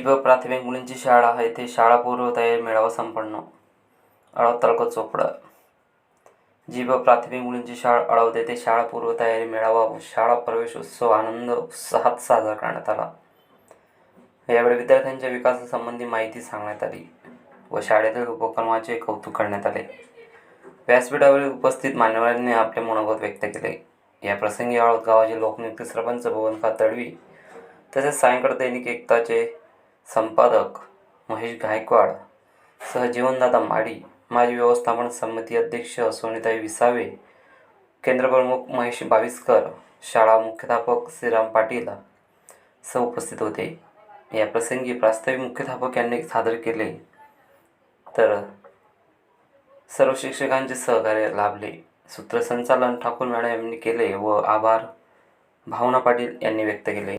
जीभ प्राथमिक मुलींची शाळा आहे ते शाळा पूर्वतयारी मेळावा संपन्न. अळाव तालुका चोपडा. जीभ प्राथमिक मुलींची शाळा अळावत ते शाळा पूर्वतयारी मेळावा व शाळा प्रवेशोत्सव आनंद उत्साहात साजरा करण्यात आला. यावेळी विद्यार्थ्यांच्या विकासासंबंधी माहिती सांगण्यात आली व शाळेतील उपक्रमाचे कौतुक करण्यात आले. व्यासपीठावरील उपस्थित मान्यवरांनी आपले मनोगत व्यक्त केले. या प्रसंगी आळवत गावाचे लोकनियुक्त सरपंच भुवनखा तडवी तसेच सायंकाळ दैनिक एकताचे संपादक महेश गायकवाड सहजीवनदादा माडी माजी व्यवस्थापन समिती अध्यक्ष सोनीताई विसावे केंद्रप्रमुख महेश बाविस्कर शाळा मुख्याध्यापक श्रीराम पाटील सह उपस्थित होते. या प्रसंगी प्रास्ताविक मुख्याध्यापक यांनी सादर केले. तर सर्व शिक्षकांचे सहकार्य लाभले. सूत्रसंचालन ठाकूर मॅडम यांनी केले व आभार भावना पाटील यांनी व्यक्त केले.